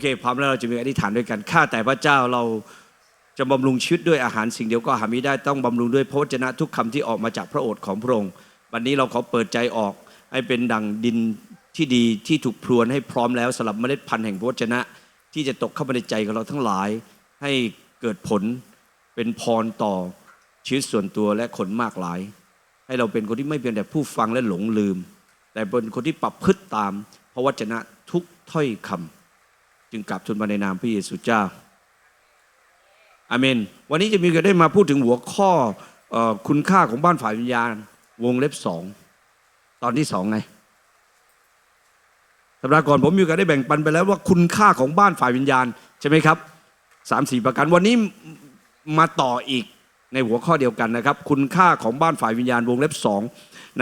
เคพร้อมแล้วเราจะมีอธิษฐานด้วยกันข้าแต่พระเจ้าเราจะบำรุงชีวิตด้วยอาหารสิ่งเดียวก็หาไม่ได้ต้องบำรุงด้วยพระวจนะทุกคำที่ออกมาจากพระโอษฐ์ของพระองค์วันนี้เราขอเปิดใจออกให้เป็นดังดินที่ดีที่ถูกพรวนให้พร้อมแล้วสำหรับเมล็ดพันธุ์แห่งพระวจนะ ที่จะตกเข้ามาในใจของเราทั้งหลาย ให้เกิดผลเป็นพรต่อชีวิตส่วนตัวและคนมากหลาย ให้เราเป็นคนที่ไม่เพียงแต่ผู้ฟังและหลงลืม แต่เป็นคนที่ปรับพฤติตามพระวจนะทุกถ้อยคำ จึงกลับทูลมาในนามพระเยซูเจ้าอาเมน วันนี้จะมีกันได้มาพูดถึงหัวข้ออคุณค่าของบ้านฝ่ายวิญญาณ วงเล็บสองตอนที่สองไงสัปดาห์ก่อนผมมีกาสได้แบ่งปันไปแล้วว่าคุณค่าของบ้านฝ่ายวิญญาณใช่ไหมครับสามสี่ประการวันนี้มาต่ออีกในหัวข้อเดียวกันนะครับ คุณค่าของบ้านฝ่ายวิญญาณวงเล็บสอง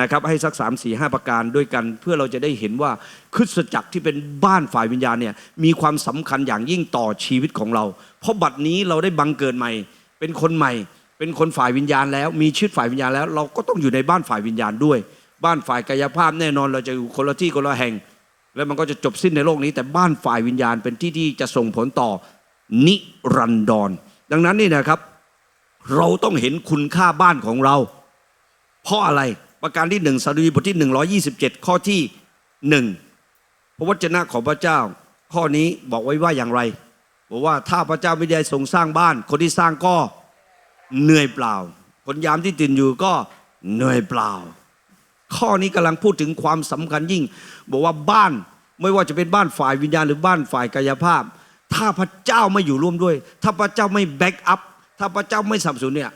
นะครับให้สักสามสี่ห้าประการด้วยกัน เพื่อเราจะได้เห็นว่าคริสตจักรที่เป็นบ้านฝ่ายวิญญาณเนี่ยมีความสำคัญอย่างยิ่งต่อชีวิตของเรา เพราะบัดนี้เราได้บังเกิดใหม่ เป็นคนใหม่ เป็นคนฝ่ายวิญญาณแล้ว มีชีวิตฝ่ายวิญญาณแล้ว เราก็ต้องอยู่ในบ้านฝ่ายวิญญาณด้วย บ้านฝ่ายกายภาพแน่นอนเราจะอยู่คนละที่คนละแห่ง แล้วมันก็จะจบสิ้นในโลกนี้ แต่บ้านฝ่ายวิญญาณเป็นที่ที่จะส่งผลต่อนิรันดร ดังนั้นนี่นะครับ เราต้องเห็นคุณค่าบ้านของเรา เพราะอะไร ประการที่หนึ่งสดุดีบทที่127ข้อที่หนึ่งพระวจนะของพระเจ้า ข้อนี้บอกไว้ว่าอย่างไร บอกว่าถ้าพระเจ้าไม่ได้ทรงสร้างบ้าน คนที่สร้างก็เหนื่อยเปล่า คนยามที่ตื่นอยู่ก็เหนื่อยเปล่า ข้อนี้กำลังพูดถึงความสำคัญยิ่ง บอกว่าบ้านไม่ว่าจะเป็นบ้านฝ่ายวิญญาณหรือบ้านฝ่ายกายภาพ ถ้าพระเจ้าไม่อยู่ร่วมด้วย ถ้าพระเจ้าไม่แบ็กอัพถ้าพระเจ้าไม่สับสนเนี่ย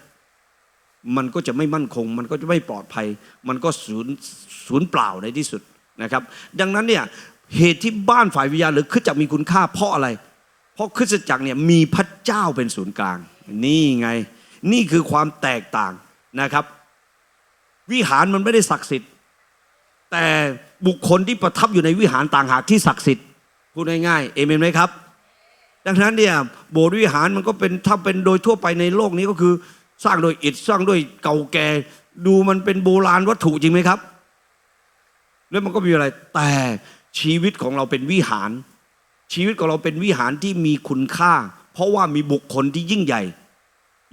มันก็จะไม่มั่นคง มันก็จะไม่ปลอดภัย มันก็ศูนย์ศูนย์เปล่าในที่สุดนะครับ ดังนั้นเนี่ยเหตุที่บ้านฝ่ายวิญญาณหรือคริสตจักรมีคุณค่าเพราะอะไร เพราะคริสตจักรเนี่ยมีพระเจ้าเป็นศูนย์กลาง นี่ไง นี่คือความแตกต่างนะครับ วิหารมันไม่ได้ศักดิ์สิทธิ์ แต่บุคคลที่ประทับอยู่ในวิหารต่างหากที่ศักดิ์สิทธิ์พูดง่ายๆเอเมนไหมครับ ดังนั้นเนี่ยโบสถ์วิหารมันก็เป็นถ้าเป็นโดยทั่วไปในโลกนี้ก็คือ สร้างโดยอิฐสร้างด้วยเก่าแก่ ดูมันเป็นโบราณวัตถุจริงไหมครับ แล้วมันก็มีอะไรแต่ชีวิตของเราเป็นวิหาร ชีวิตของเราเป็นวิหารที่มีคุณค่า เพราะว่ามีบุคคลที่ยิ่งใหญ่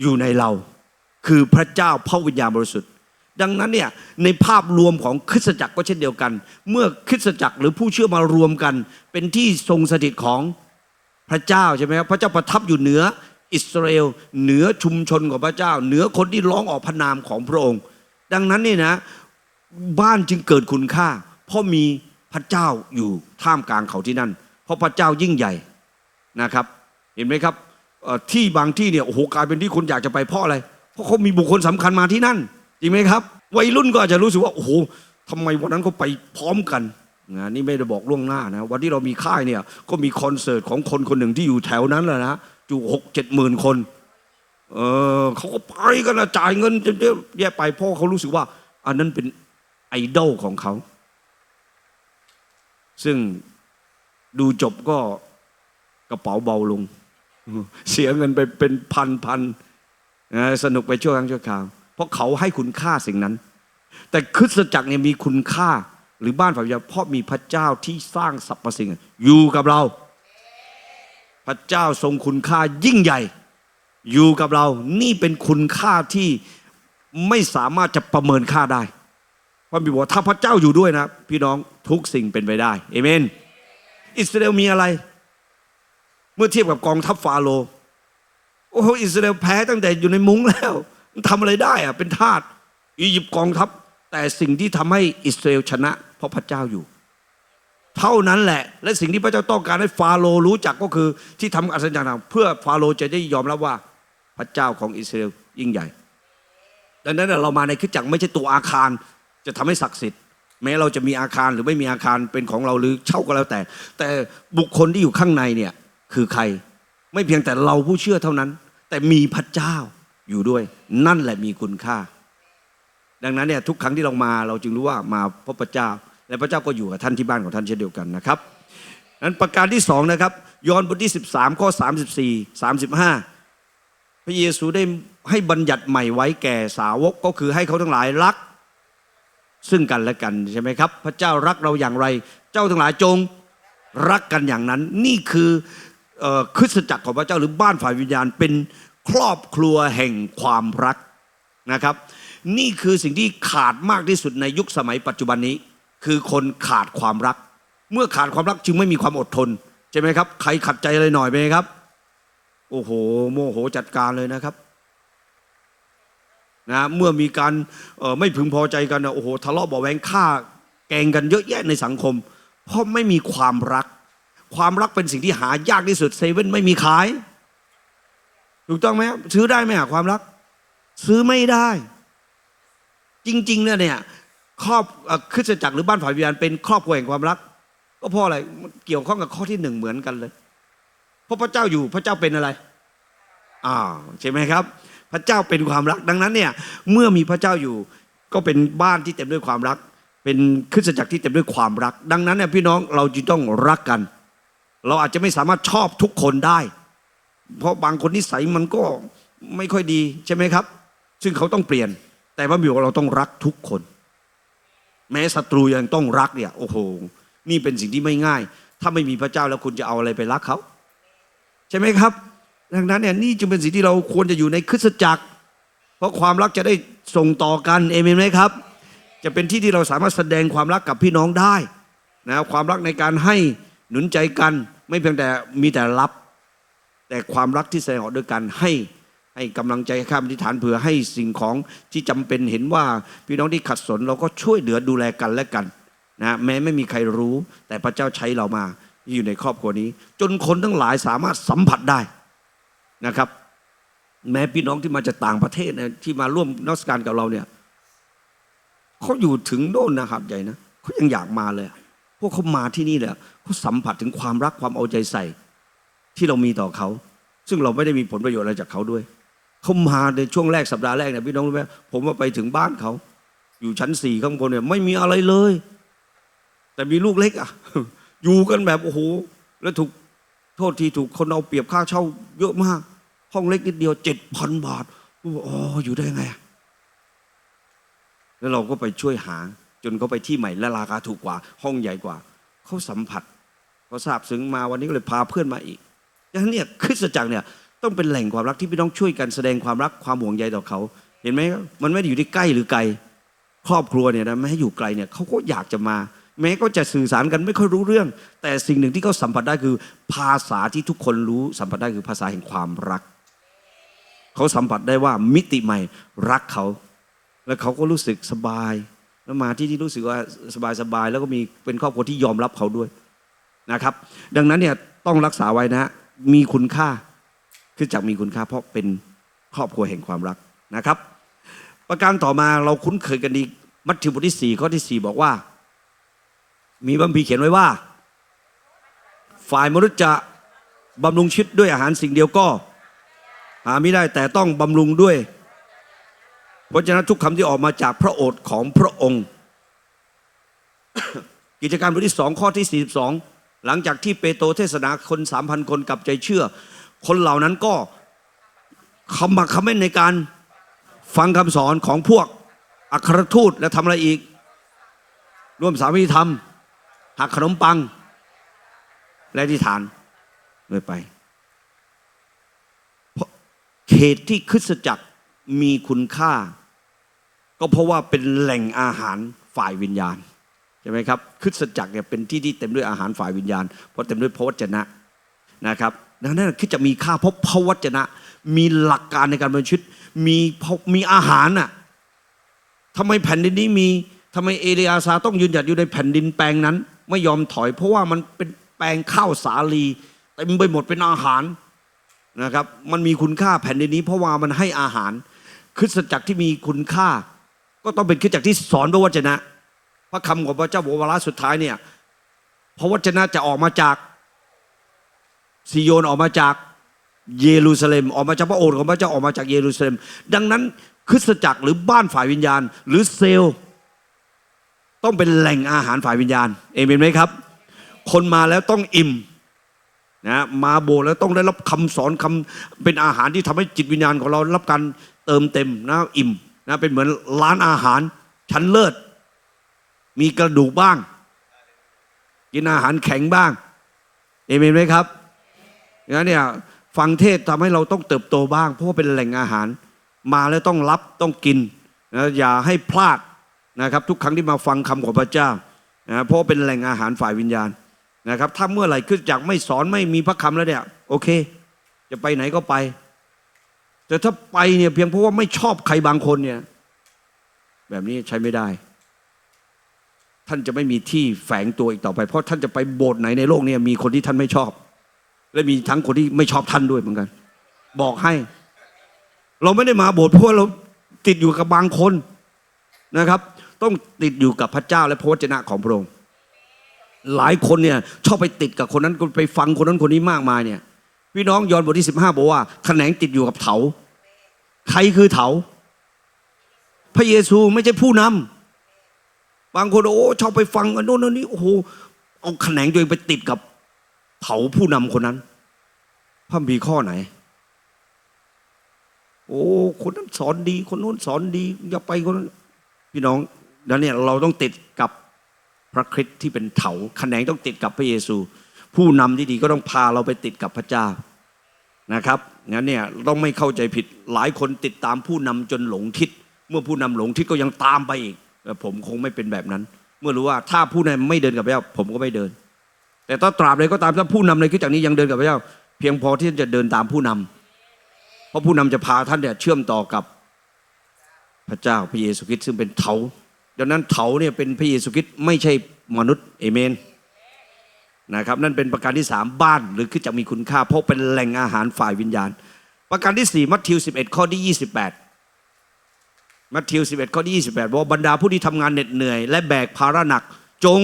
อยู่ในเรา คือพระเจ้าพระวิญญาณบริสุทธิ์ ดังนั้นเนี่ยในภาพรวมของคริสตจักรก็เช่นเดียวกัน เมื่อคริสตจักรหรือผู้เชื่อมารวมกัน เป็นที่ทรงสถิตของพระเจ้าใช่ไหมครับพระเจ้าประทับอยู่เหนือ อิสราเอลเหนือชุมชนของพระเจ้า เหนือคนที่ร้องออกพระนามของพระองค์ ดังนั้นนี่นะ บ้านจึงเกิดคุณค่า เพราะมีพระเจ้าอยู่ท่ามกลางเขาที่นั่น เพราะพระเจ้ายิ่งใหญ่นะครับ เห็นไหมครับที่บางที่เนี่ยโอ้โหกลายเป็นที่คนอยากจะไปเพราะอะไร เพราะเขามีบุคคลสำคัญมาที่นั่นจริงไหมครับ วัยรุ่นก็อาจจะรู้สึกว่าโอ้โหทำไมวันนั้นเขาไปพร้อมกันนะนี่ไม่ได้บอกล่วงหน้านะวันที่เรามีค่ายเนี่ยก็มีคอนเสิร์ตของคนคนหนึ่งที่อยู่แถวนั้นแหละนะ อยู่หกเจ็ดหมื่นคน เออเขาก็ไปกันนะจ่ายเงินจนเยอะแยะไปเพราะเขารู้สึกว่า อันนั้นเป็นไอดอลของเขา ซึ่งดูจบก็กระเป๋าเบาลง เสียเงินไปเป็นพันพันนะสนุกไปชั่วครั้งชั่วคราว เพราะเขาให้คุณค่าสิ่งนั้น แต่คริสตจักรเนี่ยมีคุณค่าหรือบ้านฝ่ายวิญญาณเพราะมีพระเจ้าที่สร้างสรรพสิ่งอยู่กับเราพ ระเจ้าทรงคุณค่ายิ่งใหญ่ อยู่กับเรานี่เป็นคุณค่าที่ไม่สามารถจะประเมินค่าได้พระบิดาบอกถ้าพระเจ้าอยู่ด้วยนะ พี่น้องทุกสิ่งเป็นไปได้เอเมน อิสราเอลมีอะไร เมื่อเทียบกับกองทัพฟาโรห์โอ้โหอิสราเอลแพ้ตั้งแต่อยู่ในมุ้งแล้ว มันทำอะไรได้อะเป็นทาสอียิปต์กองทัพ แต่สิ่งที่ทำให้อิสราเอลชนะ เพราะพระเจ้าอยู่ เท่านั้นแหละ และสิ่งที่พระเจ้าต้องการให้ฟาโรห์รู้จักก็คือที่ทำอัศจรรย์ต่างเพื่อฟาโรห์จะได้ยอมรับว่าพระเจ้าของอิสราเอลยิ่งใหญ่ ดังนั้นเรามาในคริสตจักรไม่ใช่ตัวอาคารจะทำให้ศักดิ์สิทธิ์ แม้เราจะมีอาคารหรือไม่มีอาคารเป็นของเราหรือเช่าก็แล้วแต่ แต่บุคคลที่อยู่ข้างในเนี่ยคือใครไม่เพียงแต่เราผู้เชื่อเท่านั้น แต่มีพระเจ้าอยู่ด้วย นั่นแหละมีคุณค่า ดังนั้นเนี่ยทุกครั้งที่เรามาเราจึงรู้ว่ามาพบพระเจ้า และพระเจ้าก็อยู่กับท่านที่บ้านของท่านเช่นเดียวกันนะครับนั้นประการที่สองนะครับยอห์นบทที่ 13 ข้อ 34 35 พระเยซูได้ให้บัญญัติใหม่ไว้แก่สาวกก็คือให้เขาทั้งหลายรัก ซึ่งกันและกันใช่ไหมครับ พระเจ้ารักเราอย่างไร เจ้าทั้งหลายจงรักกันอย่างนั้น นี่คือเอ่อคริสตจักรของพระเจ้าหรือบ้านฝ่ายวิญญาณเป็นครอบครัวแห่งความรักนะครับ นี่คือสิ่งที่ขาดมากที่สุดในยุคสมัยปัจจุบันนี้ คือคนขาดความรัก เมื่อขาดความรักจึงไม่มีความอดทนใช่ไหมครับ ใครขัดใจอะไรหน่อยไหมครับ โอ้โห โมโหจัดการเลยนะครับนะเมื่อมีการออไม่พึงพอใจกันโอ้โหทะเลาะเบาะแวงฆ่าแกงกันเยอะแยะในสังคม เพราะไม่มีความรัก ความรักเป็นสิ่งที่หายากที่สุดเซเว่นไม่มีขาย ถูกต้องไหมซื้อได้ไหมความรัก ซื้อไม่ได้ จริงๆเนี่ย ครอบคริสตจักรหรือบ้านฝ่ายวิญญาณเป็นครอบครัวแห่งความรัก ก็เพราะอะไรเกี่ยวข้องกับข้อที่หนึ่งเหมือนกันเลยเพราะพระเจ้าอยู่พระเจ้าเป็นอะไรอ่าใช่ไหมครับ พระเจ้าเป็นความรักดังนั้นเนี่ยเมื่อมีพระเจ้าอยู่ก็เป็นบ้านที่เต็มด้วยความรัก เป็นคริสตจักรที่เต็มด้วยความรัก ดังนั้นเนี่ยพี่น้องเราจึงต้องรักกัน เราอาจจะไม่สามารถชอบทุกคนได้ เพราะบางคนนิสัยมันก็ไม่ค่อยดีใช่ไหมครับ ซึ่งเขาต้องเปลี่ยน แต่พระบิดาเราต้องรักทุกคน แม้ศัตรูยังต้องรักเนี่ยโอ้โหนี่เป็นสิ่งที่ไม่ง่าย ถ้าไม่มีพระเจ้าแล้วคุณจะเอาอะไรไปรักเขาใช่ไหมครับ ดังนั้นเนี่ยนี่จึงเป็นสิ่งที่เราควรจะอยู่ในคริสตจักร เพราะความรักจะได้ส่งต่อกันเอเมนไหมครับ จะเป็นที่ที่เราสามารถแสดงความรักกับพี่น้องได้นะความรักในการให้หนุนใจกัน ไม่เพียงแต่มีแต่รับ แต่ความรักที่แสดงออกด้วยการให้ ให้กำลังใจข้ามอธิษฐานเผื่อให้สิ่งของที่จำเป็นเห็นว่าพี่น้องที่ขัดสนเราก็ช่วยเหลือดูแลกันและกันนะแม้ไม่มีใครรู้ แต่พระเจ้าใช้เรามาอยู่ในครอบครัวนี้ จนคนทั้งหลายสามารถสัมผัสได้นะครับ แม้พี่น้องที่มาจากต่างประเทศนะที่มาร่วมนมัสการกับเราเนี่ยเขาอยู่ถึงโน่นนะครับใหญ่นะเขายังอยากมาเลย พวกเขามาที่นี่เลยเขาสัมผัสถึงความรักความเอาใจใส่ ที่เรามีต่อเขา ซึ่งเราไม่ได้มีผลประโยชน์อะไรจากเขาด้วย เขามาในช่วงแรกสัปดาห์แรกเนี่ยพี่น้องรู้ไหมผมว่าไปถึงบ้านเขา อยู่ชั้นสี่ข้างบนเนี่ยไม่มีอะไรเลย แต่มีลูกเล็กอะ อยู่กันแบบโอ้โหแล้วถูกโทษทีถูกคนเอาเปรียบค่าเช่า เยอะมาก ห้องเล็กนิดเดียวเจ็ดพันบาทอ๋ออยู่ได้ไง แล้วเราก็ไปช่วยหา จนเขาไปที่ใหม่และราคาถูกกว่า ห้องใหญ่กว่าเขาสัมผัสเขาทราบซึ้งมาวันนี้ก็เลยพาเพื่อนมาอีกดังนั้นเนี่ยคริสตจักรเนี่ย ต้องเป็นแหล่งความรักที่พี่น้องช่วยกันแสดงความรักความห่วงใยต่อเขา เห็นไหมมันไม่ได้อยู่ที่ใกล้หรือไกล ครอบครัวเนี่ยนะไม่ให้อยู่ไกลเนี่ยเขาก็อยากจะมา แม้ก็จะสื่อสารกันไม่ค่อยรู้เรื่อง แต่สิ่งหนึ่งที่เขาสัมผัสได้คือ ภาษาที่ทุกคนรู้สัมผัสได้คือภาษาแห่งความรัก เขาสัมผัสได้ว่ามิติใหม่รักเขา แล้วเขาก็รู้สึกสบาย แล้วมาที่ที่รู้สึกว่าสบายสบายแล้วก็มีเป็นครอบครัวที่ยอมรับเขาด้วยนะครับ ดังนั้นเนี่ยต้องรักษาไว้นะ มีคุณค่า คือจักรมีคุณค่าเพราะเป็นครอบครัวแห่งความรักนะครับ ประการต่อมาเราคุ้นเคยกันดีมัทธิวบทที่สี่ข้อที่สี่บอกว่า มีบัมพีเขียนไว้ว่า ฝ่ายมนุษย์จะบำรุงชีวิตด้วยอาหารสิ่งเดียวก็ หาไม่ได้แต่ต้องบำรุงด้วย เพราะฉะนั้นทุกคำที่ออกมาจากพระโอษฐ์ของพระองค์ กิจการบทที่สองข้อที่ 42 หลังจากที่เปโตรเทศนาคนสามพันคนกับใจเชื่อ คนเหล่านั้นก็คำมาคำเม้นในการฟังคำสอนของพวกอัครทูตและทำอะไรอีก ร่วมสามีธรรม หักขนมปัง และที่ฐานเลยไปเพราะเขตที่คริสจักรมีคุณค่า ก็เพราะว่าเป็นแหล่งอาหารฝ่ายวิญญาณใช่ไหมครับคริสจักรเนี่ยเป็นที่ที่เต็มด้วยอาหารฝ่ายวิญญาณเพราะเต็มด้วยพระวจนะนะครับ ดังนั้นคือจะมีค่าเพราะพระวจนะ มีหลักการในการดำเนินชีวิตมีพระมีอาหารน่ะทำไมแผ่นดินนี้มีทำไมเอเลียซาต้องยืนหยัดอยู่ในแผ่นดินแปลงนั้น ไม่ยอมถอย เพราะว่ามันเป็นแปลงข้าวสาลีเต็มไปหมดเป็นอาหารนะครับ มันมีคุณค่าแผ่นดินนี้ เพราะว่ามันให้อาหารคริสตจักรที่มีคุณค่า ก็ต้องเป็นคริสตจักรที่สอนพระวจนะ พระคำของพระเจ้าบอกวาระสุดท้ายเนี่ยพระวจนะจะออกมาจาก ซิโยนออกมาจากเยรูซาเล็ม ออกมาจากพระโอษฐ์ของพระเจ้าออกมาจากเยรูซาเล็ม ดังนั้นคริสตจักรหรือบ้านฝ่ายวิญญาณ หรือเซลล์ต้องเป็นแหล่งอาหารฝ่ายวิญญาณ เอเมนไหมครับ คนมาแล้วต้องอิ่มนะมาโบว์แล้วต้องได้รับคำสอนคำเป็นอาหารที่ทำให้จิตวิญญาณของเรารับการเติมเต็มนะอิ่มนะเป็นเหมือนร้านอาหารชั้นเลิศ มีกระดูกบ้าง กินอาหารแข็งบ้าง เอเมนไหมครับ งั้นเนี่ยฟังเทศทำให้เราต้องเติบโตบ้าง เพราะว่าเป็นแหล่งอาหาร มาแล้วต้องรับต้องกินนะอย่าให้พลาดนะครับ ทุกครั้งที่มาฟังคำของพระเจ้านะเพราะว่าเป็นแหล่งอาหารฝ่ายวิญญาณนะครับถ้าเมื่อไหร่ขึ้นจากไม่สอนไม่มีพระคำแล้วเนี่ยโอเค จะไปไหนก็ไป แต่ถ้าไปเนี่ยเพียงเพราะว่าไม่ชอบใครบางคนเนี่ยแบบนี้ใช้ไม่ได้ ท่านจะไม่มีที่แฝงตัวอีกต่อไป เพราะท่านจะไปโบสถ์ไหนในโลกเนี่ยมีคนที่ท่านไม่ชอบ และมีทั้งคนที่ไม่ชอบท่านด้วยเหมือนกัน บอกให้ เราไม่ได้มาโบสถ์เพราะว่าเราติดอยู่กับบางคนนะครับ ต้องติดอยู่กับพระเจ้าและพระวจนะของพระองค์หลายคนเนี่ยชอบไปติดกับคนนั้นไปฟังคนนั้นคนนี้มากมายเนี่ย พี่น้องยอห์นบทที่สิบห้าบอกว่าแขนงติดอยู่กับเถาใครคือเถา พระเยซูไม่ใช่ผู้นำบางคนโอ้ชอบไปฟังอันโน้นอันนี้โอ้โหเอาแขนงตัวเองไปติดกับ เถาผู้นำคนนั้นพระมีข้อไหน โอ้คนนั้นสอนดี คนโน้นสอนดี อย่าไปคนนั้นพี่น้องแล้วเนี่ยเราต้องติดกับพระคริสต์ที่เป็นเถาแขนงต้องติดกับพระเยซู ผู้นำที่ดีก็ต้องพาเราไปติดกับพระเจ้านะครับงั้นเนี่ยต้องไม่เข้าใจผิดหลายคนติดตามผู้นำจนหลงทิศเมื่อผู้นำหลงทิศก็ยังตามไปอีกผมคงไม่เป็นแบบนั้น เมื่อรู้ว่าถ้าผู้นำไม่เดินกับพระเจ้าผมก็ไม่เดิน แต่ถ้าตราบใดก็ตามถ้าผู้นำในคริสตจักรนี้ยังเดินกับพระเจ้า เพียงพอที่จะเดินตามผู้นำเพราะผู้นำจะพาท่านเนี่ยเชื่อมต่อกับพระเจ้าพระเยซูคริสต์ซึ่งเป็นเถาดังนั้นเถาเนี่ยเป็นพระเยซูคริสต์ไม่ใช่มนุษย์เอเมนนะครับนั่นเป็นประการที่สามบ้านหรือคือจะมีคุณค่า เพราะเป็นแหล่งอาหารฝ่ายวิญญาณ ประการที่สี่มัทธิว 11 ข้อที่ 28 มัทธิว 11 ข้อที่ 28บอกว่าบรรดาผู้ที่ทำงานเหน็ดเหนื่อย และแบกภาระหนัก จง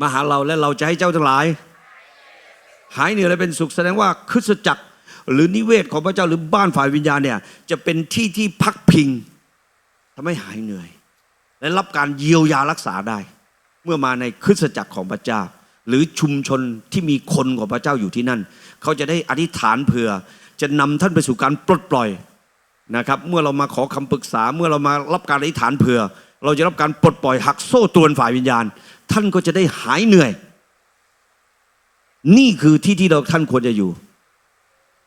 มาหาเราและเราจะให้เจ้าทั้งหลาย หายเหนื่อยและเป็นสุขแสดงว่าคริสตจักรหรือนิเวศของพระเจ้าหรือบ้านฝ่ายวิญญาณเนี่ยจะเป็นที่ที่พักพิงทำให้หายเหนื่อย และรับการเยียวยารักษาได้ เมื่อมาในคริสตจักรของพระเจ้า หรือชุมชนที่มีคนของพระเจ้าอยู่ที่นั่น เขาจะได้อธิษฐานเผื่อ จะนำท่านไปสู่การปลดปล่อยนะครับ เมื่อเรามาขอคำปรึกษาเมื่อเรามารับการอธิษฐานเผื่อ เราจะรับการปลดปล่อยหักโซ่ตรวนฝ่ายวิญญาณ ท่านก็จะได้หายเหนื่อย นี่คือที่ที่เราท่านควรจะอยู่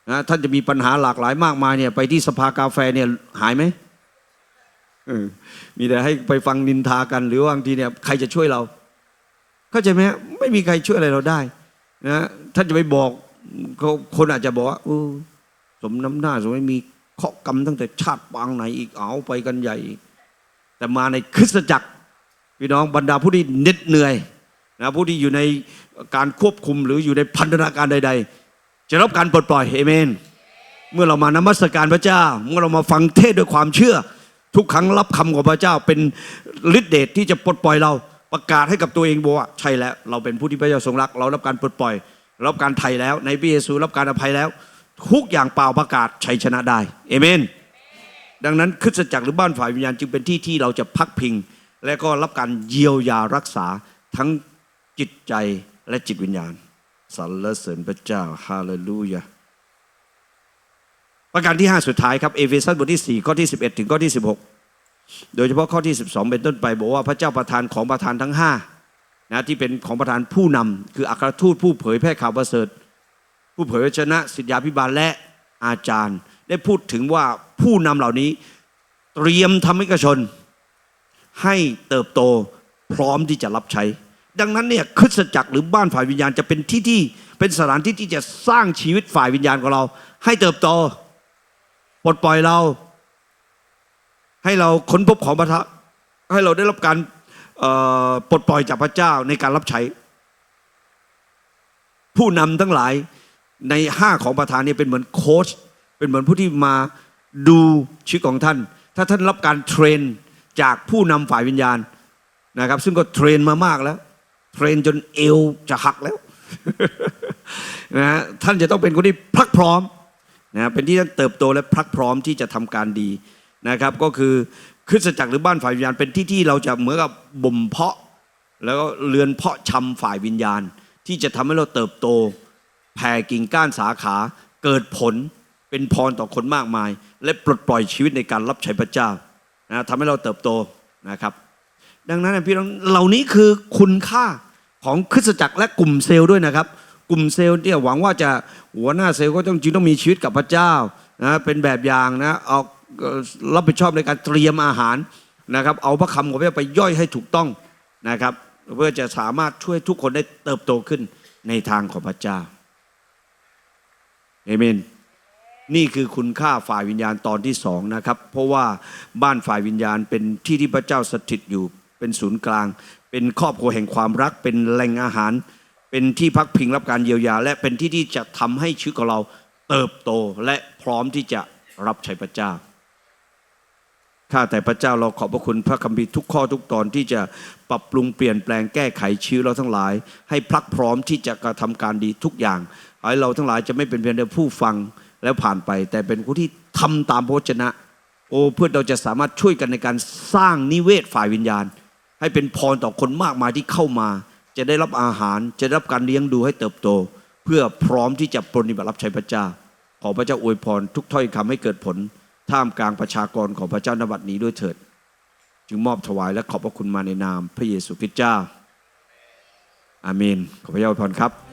นะท่านจะมีปัญหาหลากหลายมากมายเนี่ย ไปที่สภากาแฟเนี่ยหายไหมมีแต่ให้ไปฟังนินทากัน หรือบางทีเนี่ยใครจะช่วยเรา เข้าใจไหมไม่มีใครช่วยอะไรเราได้นะท่านจะไปบอกคนอาจจะบอกว่าเออสมน้ำหน้าสมไม่มีเคาะกรรมตั้งแต่ชาติปางไหนอีกเอาไปกันใหญ่ แต่มาในคริสตจักร พี่น้องบรรดาผู้ที่เหน็ดเหนื่อยนะผู้ที่อยู่ในการควบคุมหรืออยู่ในพันธนาการใด ๆ จะรับการปลดปล่อยเอเมน เมื่อเรามานมัสการพระเจ้า เมื่อเรามาฟังเทศด้วยความเชื่อ ทุกครั้งรับคำของพระเจ้าเป็นฤทธิเดชที่จะปลดปล่อยเราประกาศให้กับตัวเองบอกว่าใช่แล้ว เราเป็นผู้ที่พระเจ้าทรงรัก เรารับการปลดปล่อย รับการไถ่แล้ว ในพระเยซูรับการอภัยแล้ว ทุกอย่างเปล่าประกาศชัยชนะได้เอเมน ดังนั้นคริสตจักรหรือบ้านฝ่ายวิญญาณจึงเป็นที่ที่เราจะพักพิง และก็รับการเยียวยารักษาทั้งจิตใจและจิตวิญญาณสรรเสริญพระเจ้าฮาเลลูยาประการที่ 5 สุดท้ายครับเอเฟซัสบทที่ 4 ข้อที่ 11 ถึงข้อที่ 16 โดยเฉพาะข้อที่ 12 เป็นต้นไป บอกว่าพระเจ้าประทานของประทานทั้ง5นะที่เป็นของประทานผู้นำคืออัครทูตผู้เผยแพร่ข่าวประเสริฐ ผู้เผยพระชนะสิทธยาพิบาลและอาจารย์ ได้พูดถึงว่าผู้นำเหล่านี้เตรียมทำให้กชน ให้เติบโตพร้อมที่จะรับใช้ ดังนั้นเนี่ยคริสตจักรหรือบ้านฝ่ายวิญญาณจะเป็นที่ที่เป็นสถานที่ที่จะสร้างชีวิตฝ่ายวิญญาณของเรา ให้เติบโตปลดปล่อยเรา ให้เราค้นพบของประทะให้เราได้รับการปลดปล่อยจากพระเจ้าในการรับใช้ ผู้นำทั้งหลายในห้าของประธานเนี่ยเป็นเหมือนโค้ชเป็นเหมือนผู้ที่มาดูชีวิตของท่าน ถ้าท่านรับการเทรน จากผู้นำฝ่ายวิญญาณนะครับ ซึ่งก็เทรนมามากแล้ว เทรนจนเอวจะหักแล้วนะฮะท่านจะต้องเป็นคนที่พรักพร้อมนะเป็นที่ท่านเติบโตและพรักพร้อมที่จะทำการดีนะครับ ก็คือคริสตจักรหรือบ้านฝ่ายวิญญาณ เป็นที่ที่เราจะเหมือนกับบ่มเพาะ แล้วก็เรือนเพาะชำฝ่ายวิญญาณ ที่จะทำให้เราเติบโตแผ่กิ่งก้านสาขาเกิดผลเป็นพรต่อคนมากมาย และปลดปล่อยชีวิตในการรับใช้พระเจ้า นะทำให้เราเติบโตนะครับ ดังนั้นพี่น้องเหล่านี้คือคุณค่าของคริสตจักรและกลุ่มเซลล์ด้วยนะครับ กลุ่มเซลล์เนี่ยหวังว่าจะหัวหน้าเซลล์ก็ต้องจริงต้องมีชีวิตกับพระเจ้านะเป็นแบบอย่างนะเอารับผิดชอบในการเตรียมอาหารนะครับ เอาพระคำของพระเจ้าไปย่อยให้ถูกต้องนะครับ เพื่อจะสามารถช่วยทุกคนได้เติบโตขึ้นในทางของพระเจ้าเอเมน นี่คือคุณค่าฝ่ายวิญญาณตอนที่สองนะครับ เพราะว่าบ้านฝ่ายวิญญาณเป็นที่ที่พระเจ้าสถิตอยู่เป็นศูนย์กลาง เป็นครอบครัวแห่งความรัก เป็นแหล่งอาหาร เป็นที่พักพิงรับการเยียวยา และเป็นที่ที่จะทำให้ชีวิตของเราเติบโตและพร้อมที่จะรับใช้พระเจ้าข้าแต่พระเจ้าเราขอบพระคุณพระคัมภีร์ทุกข้อทุกตอนที่จะปรับปรุงเปลี่ยนแปลงแก้ไขชีวิตเราทั้งหลาย ให้พลักพร้อมที่จะกระทำการดีทุกอย่างให้เราทั้งหลายจะไม่เป็นเพียงแต่ผู้ฟัง แล้วผ่านไป แต่เป็นผู้ที่ทำตามพระวจนะ โอ้เพื่อเราจะสามารถช่วยกันในการสร้างนิเวศฝ่ายวิญญาณ ให้เป็นพรต่อคนมากมายที่เข้ามา จะได้รับอาหารจะได้รับการเลี้ยงดูให้เติบโต เพื่อพร้อมที่จะปรนนิบัติรับใช้พระเจ้า ขอพระเจ้าอวยพรทุกถ้อยคำให้เกิดผล ท่ามกลางประชากรของพระเจ้านบัดนี้ด้วยเถิด จึงมอบถวายและขอบพระคุณมาในนามพระเยซูคริสต์เจ้าอาเมนขอพระเจ้าอวยพรครับ